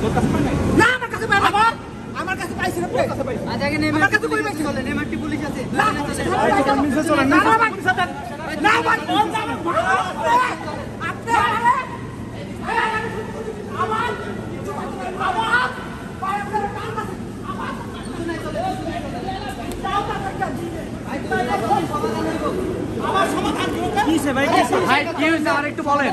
না আমার কাছে পাই আমার আমার কাছে পাইছি রে তোর কাছে পাইছি আজ আগে নেমে আমার কাছে কই পাইছি চলে পুলিশ আছে না চলে না না না আপনি আমার আমার কান আমার সমাধান কি ভাই কি হয়েছে আর একটু বলেন?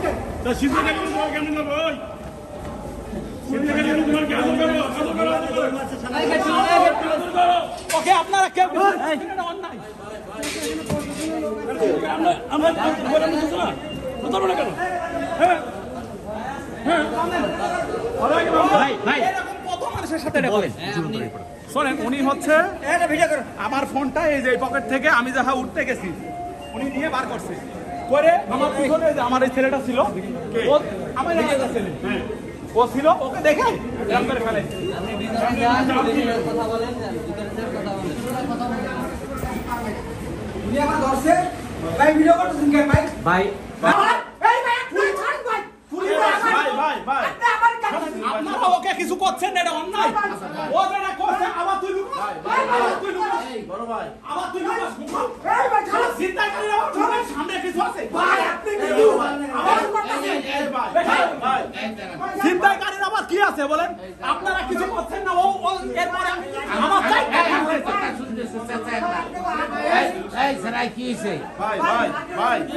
ওকে আপনারা কেউ অন্যায়। আমরা আমরা বলে না কথা বলে কেন? হ্যাঁ। হ্যাঁ। ভাই ভাই। এরকম কত মানুষের সাথে এটা বলেন। শোনেন উনি হচ্ছে আমার ফোনটা এই যে পকেট থেকে আমি যাহা উঠতে গেছি। উনি নিয়ে বার করছে। করে আমার পিছনে এই আমার এই ছেলেটা ছিল ও আমার ছেলে। ও ছিল ওকে দেখে এরকম করে ফেলে। কথা বলেন উনি আমার ধরছে ভাই ভিডিও করতেছেন কেন ভাই? ভাই ভাই ভাই ভাই আপনারা ওকে কিছু করছেন না, এটা অন্যায়। ও যেটা করছে আবার তুই আবার তুই আবার তুই লুকাস। চিন্তাকারীর আবার লুকাস সামনে কিছু আছে চিন্তাকারীর আবার কি আছে বলেন? আপনারা কিছু করছেন না? ও এরপরে আমার চাই কি